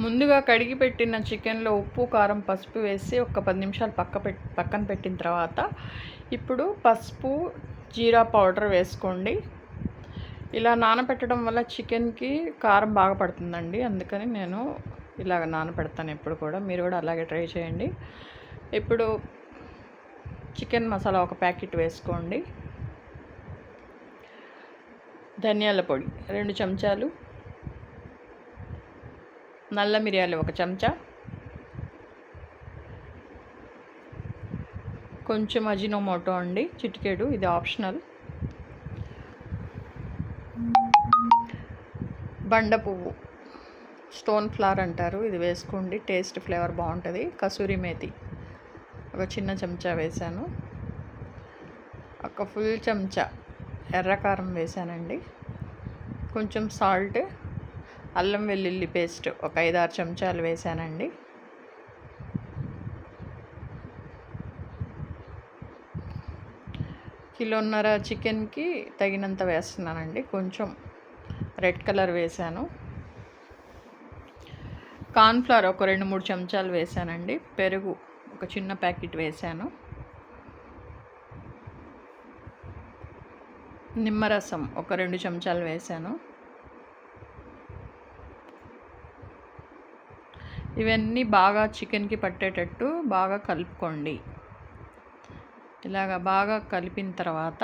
ముందుగా కడిగి పెట్టిన చికెన్లో ఉప్పు కారం పసుపు వేసి ఒక పది నిమిషాలు పక్క పెట్ పక్కన పెట్టిన తర్వాత ఇప్పుడు పసుపు జీరా పౌడర్ వేసుకోండి. ఇలా నానబెట్టడం వల్ల చికెన్కి కారం బాగా పడుతుందండి. అందుకని నేను ఇలాగ నానబెడతాను ఎప్పుడు కూడా. మీరు కూడా అలాగే ట్రై చేయండి. ఇప్పుడు చికెన్ మసాలా ఒక ప్యాకెట్ వేసుకోండి. ధనియాల పొడి రెండు చెంచాలు. నల్ల మిరియాలు ఒక చెంచా. కొంచెం అజినోమోటో అండి చిటికేడు ఇది ఆప్షనల్. బండ పువ్వు స్టోన్ ఫ్లవర్ అంటారు ఇది వేసుకోండి టేస్ట్ ఫ్లేవర్ బాగుంటుంది. కసూరి మేతి ఒక చిన్న చెంచా వేసాను ఒక ఫుల్ చెంచా ఎర్రకారం వేసానండి కొంచెం సాల్ట్ అల్లం వెల్లుల్లి పేస్ట్ ఒక ఐదు ఆరు చెంచాలు వేసానండి. కిలోన్నర చికెన్కి తగినంత వేస్తున్నానండి. కొంచెం రెడ్ కలర్ వేసాను. కార్న్ఫ్లవర్ ఒక రెండు మూడు చెంచాలు వేసానండి. పెరుగు ఒక చిన్న ప్యాకెట్ వేసాను. నిమ్మరసం ఒక రెండు చెంచాలు వేసాను. ఇవన్నీ బాగా చికెన్కి పట్టేటట్టు బాగా కలుపుకోండి. ఇలాగ బాగా కలిపిన తర్వాత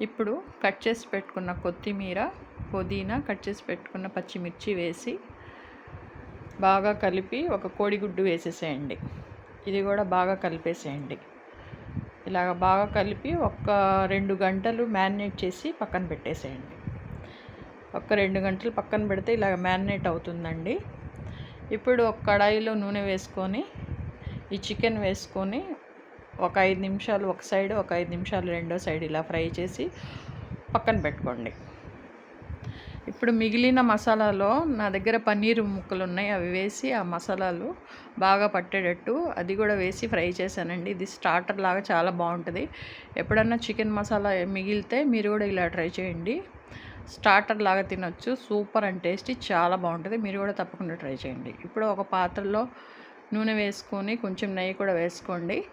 ఇప్పుడు కట్ చేసి పెట్టుకున్న కొత్తిమీర పుదీనా కట్ చేసి పెట్టుకున్న పచ్చిమిర్చి వేసి బాగా కలిపి ఒక కోడిగుడ్డు వేసేసేయండి. ఇది కూడా బాగా కలిపేసేయండి. ఇలాగ బాగా కలిపి ఒక రెండు గంటలు మ్యారినేట్ చేసి పక్కన పెట్టేసేయండి. ఒక రెండు గంటలు పక్కన పెడితే ఇలాగ మ్యారినేట్ అవుతుందండి. ఇప్పుడు ఒక కడాయిలో నూనె వేసుకొని ఈ చికెన్ వేసుకొని ఒక ఐదు నిమిషాలు ఒక సైడ్ ఒక ఐదు నిమిషాలు రెండో సైడ్ ఇలా ఫ్రై చేసి పక్కన పెట్టుకోండి. ఇప్పుడు మిగిలిన మసాలాలో నా దగ్గర పన్నీర్ ముక్కలు ఉన్నాయి. అవి వేసి ఆ మసాలాలు బాగా పట్టేటట్టు అది కూడా వేసి ఫ్రై చేశానండి. ఇది స్టార్టర్ లాగా చాలా బాగుంటుంది. ఎప్పుడన్నా చికెన్ మసాలా మిగిలితే మీరు కూడా ఇలా ట్రై చేయండి. స్టార్టర్ లాగా తినొచ్చు. Super and tasty. చాలా బాగుంటుంది. మీరు కూడా తప్పకుండా ట్రై చేయండి. ఇప్పుడు ఒక పాత్రలో నూనె వేసుకొని కొంచెం నెయ్యి కూడా వేసుకోండి.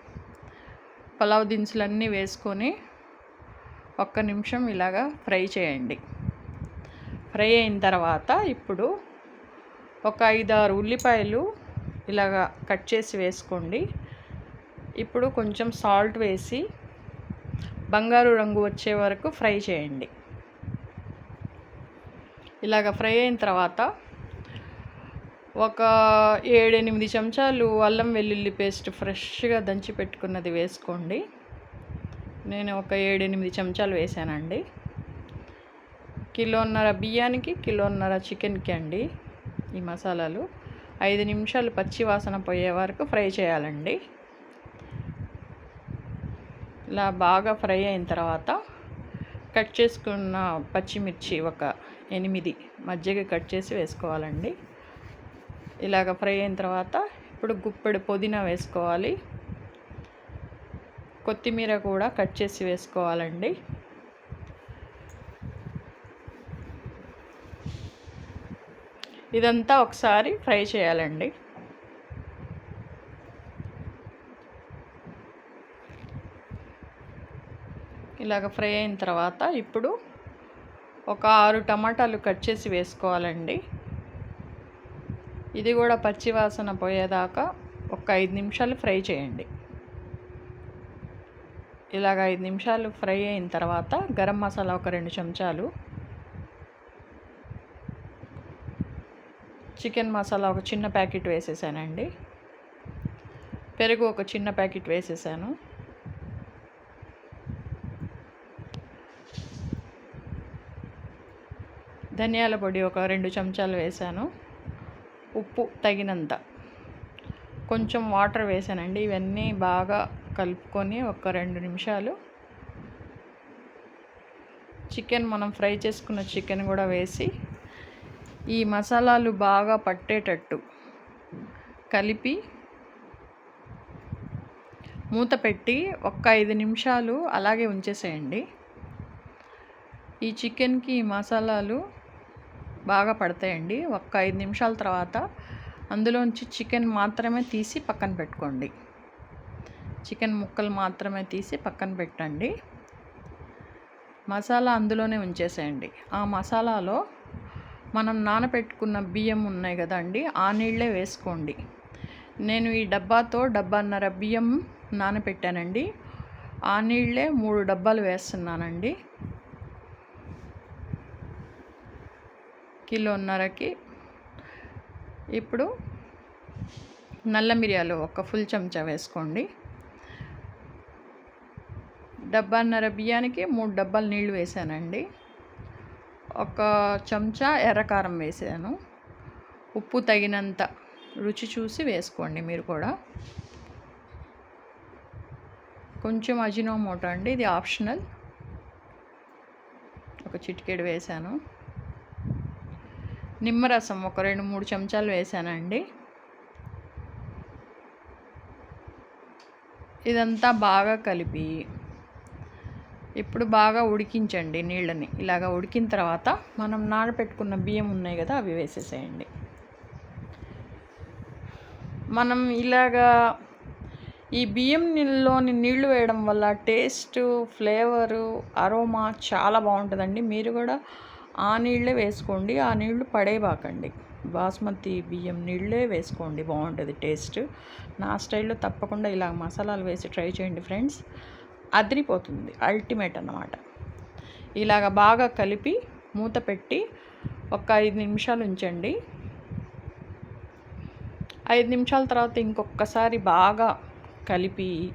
పలావ్ దినుసులన్నీ వేసుకొని ఒక్క నిమిషం ఇలాగా ఫ్రై చేయండి. ఫ్రై అయిన తర్వాత ఇప్పుడు ఒక ఐదారు ఉల్లిపాయలు ఇలాగా కట్ చేసి వేసుకోండి. ఇప్పుడు కొంచెం సాల్ట్ వేసి బంగారు రంగు వచ్చే వరకు ఫ్రై చేయండి. ఇలాగ ఫ్రై అయిన తర్వాత ఒక ఏడెనిమిది చెంచాలు అల్లం వెల్లుల్లి పేస్ట్ ఫ్రెష్గా దంచి పెట్టుకున్నది వేసుకోండి. నేను ఒక ఏడెనిమిది చెంచాలు వేసానండి. కిలోన్నర బియ్యానికి కిలోన్నర చికెన్కి అండి ఈ మసాలాలు. ఐదు నిమిషాలు పచ్చి వాసన పోయే వరకు ఫ్రై చేయాలండి. ఇలా బాగా ఫ్రై అయిన తర్వాత కట్ చేసుకున్న పచ్చిమిర్చి ఒక ఎనిమిది మజ్జిగ కట్ చేసి వేసుకోవాలండి. ఇలాగ ఫ్రై అయిన తర్వాత ఇప్పుడు గుప్పెడు పుదీనా వేసుకోవాలి. కొత్తిమీర కూడా కట్ చేసి వేసుకోవాలండి. ఇదంతా ఒకసారి ఫ్రై చేయాలండి. ఇలాగ ఫ్రై అయిన తర్వాత ఇప్పుడు ఒక ఆరు టమాటాలు కట్ చేసి వేసుకోవాలండి. ఇది కూడా పచ్చివాసన పోయేదాకా ఒక ఐదు నిమిషాలు ఫ్రై చేయండి. ఇలాగ ఐదు నిమిషాలు ఫ్రై అయిన తర్వాత గరం మసాలా ఒక రెండు చెంచాలు చికెన్ మసాలా ఒక చిన్న ప్యాకెట్ వేసేసానండి. పెరుగు ఒక చిన్న ప్యాకెట్ వేసేసాను. ధనియాల పొడి ఒక రెండు చెంచాలు వేసాను ఉప్పు తగినంత. కొంచెం వాటర్ వేసానండి ఇవన్నీ బాగా కలుపుకొని ఒక రెండు నిమిషాలు చికెన్ మనం ఫ్రై చేసుకున్న చికెన్ కూడా వేసి ఈ మసాలాలు బాగా పట్టేటట్టు కలిపి మూత పెట్టి ఒక్క ఐదు నిమిషాలు అలాగే ఉంచేసేయండి. ఈ చికెన్కి ఈ మసాలాలు బాగా పడతాయండి. ఒక్క ఐదు నిమిషాల తర్వాత అందులోంచి చికెన్ మాత్రమే తీసి పక్కన పెట్టుకోండి. చికెన్ ముక్కలు మాత్రమే తీసి పక్కన పెట్టండి. మసాలా అందులోనే ఉంచేసేయండి. ఆ మసాలాలో మనం నానబెట్టుకున్న బియ్యం ఉన్నాయి కదండి ఆ నీళ్ళే వేసుకోండి. నేను ఈ డబ్బాతో డబ్బాన్నర బియ్యం నానబెట్టానండి ఆ నీళ్ళే మూడు డబ్బాలు వేస్తున్నానండి. కిలోన్నరకి ఇప్పుడు నల్ల మిరియాలు ఒక ఫుల్ చెంచా వేసుకోండి. డబ్బాన్నర బియ్యానికి మూడు డబ్బాలు నీళ్ళు వేసానండి. ఒక చెంచా ఎర్రకారం వేసాను. ఉప్పు తగినంత రుచి చూసి వేసుకోండి మీరు కూడా. కొంచెం అజినోమోటో అండి ఇది ఆప్షనల్. ఒక చిటికెడు వేసాను. నిమ్మరసం ఒక రెండు మూడు చెంచాలు వేసానండి. ఇదంతా బాగా కలిపి ఇప్పుడు బాగా ఉడికించండి నీళ్ళని. ఇలాగ ఉడికిన తర్వాత మనం నానబెట్టుకున్న బియ్యం ఉన్నాయి కదా అవి వేసేసేయండి. మనం ఇలాగా ఈ బియ్యం నీళ్ళలోని నీళ్ళు వేయడం వల్ల టేస్ట్ ఫ్లేవరు అరోమా చాలా బాగుంటుందండి. మీరు కూడా ఆ నీళ్ళే వేసుకోండి ఆ నీళ్ళు పడేయబాకండి బాస్మతి బియ్యం నీళ్ళే వేసుకోండి బాగుంటుంది టేస్ట్. నా స్టైల్లో తప్పకుండా ఇలా మసాలాలు వేసి ట్రై చేయండి ఫ్రెండ్స్. అదిరిపోతుంది అల్టిమేట్ అన్నమాట. ఇలాగ బాగా కలిపి మూత పెట్టి ఒక ఐదు నిమిషాలు ఉంచండి. ఐదు నిమిషాల తర్వాత ఇంకొకసారి బాగా కలిపి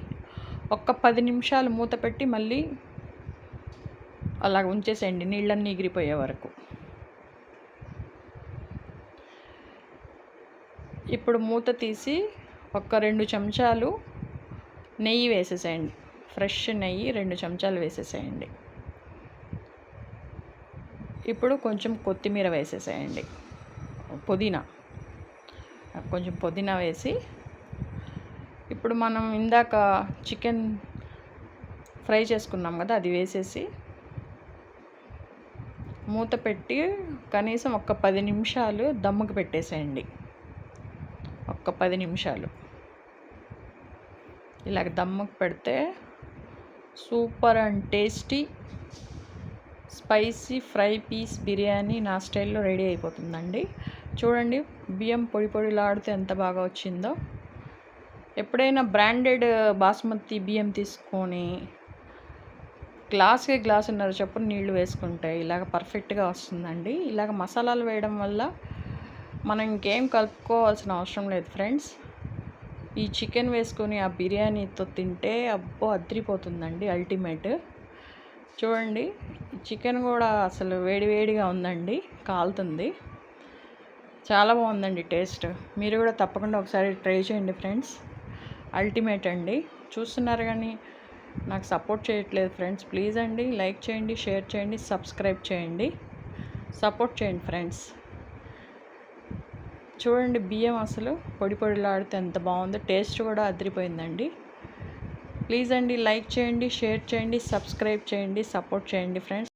ఒక్క పది నిమిషాలు మూత పెట్టి మళ్ళీ అలా ఉంచేసేయండి నీళ్ళన్నీ ఎగిరిపోయే వరకు. ఇప్పుడు మూత తీసి ఒక రెండు చెంచాలు నెయ్యి వేసేసేయండి. ఫ్రెష్ నెయ్యి రెండు చెంచాలు వేసేసేయండి. ఇప్పుడు కొంచెం కొత్తిమీర వేసేసేయండి. పుదీనా. కొంచెం పుదీనా వేసి ఇప్పుడు మనం ఇందాక చికెన్ ఫ్రై చేసుకున్నాం కదా అది వేసేసి మూత పెట్టి కనీసం ఒక పది నిమిషాలు దమ్ముకు పెట్టేసేయండి. ఒక్క పది నిమిషాలు. ఇలాగ దమ్ముకు పెడితే super and tasty spicy fry piece biryani నా స్టైల్లో రెడీ అయిపోతుందండి. చూడండి బియ్యం పొడి పొడిలాడితే ఎంత బాగా వచ్చిందో. ఎప్పుడైనా బ్రాండెడ్ బాస్మతి బియ్యం తీసుకొని గ్లాస్కి గ్లాసున్నర చొప్పున నీళ్ళు వేసుకుంటే ఇలాగ పర్ఫెక్ట్గా వస్తుందండి. ఇలాగ మసాలాలు వేయడం వల్ల మనం ఇంకేం కలుపుకోవాల్సిన అవసరం లేదు ఫ్రెండ్స్. ఈ చికెన్ వేసుకొని ఆ బిర్యానీతో తింటే అబ్బో అద్రిపోతుందండి అల్టిమేట్. చూడండి చికెన్ కూడా అసలు వేడివేడిగా ఉందండి కాలుతుంది. చాలా బాగుందండి టేస్ట్. మీరు కూడా తప్పకుండా ఒకసారి ట్రై చేయండి ఫ్రెండ్స్. అల్టిమేట్ అండి. చూస్తున్నారు కానీ నాకు సపోర్ట్ చేయట్లేదు ఫ్రెండ్స్. ప్లీజ్ అండి లైక్ చేయండి షేర్ చేయండి సబ్స్క్రైబ్ చేయండి. సపోర్ట్ చేయండి ఫ్రెండ్స్. చూడండి బియ్యం అసలు పొడి పొడిలాడితే ఎంత బాగుందో టేస్ట్ కూడా అదిరిపోయిందండి. ప్లీజ్ అండి లైక్ చేయండి షేర్ చేయండి సబ్స్క్రైబ్ చేయండి సపోర్ట్ చేయండి ఫ్రెండ్స్.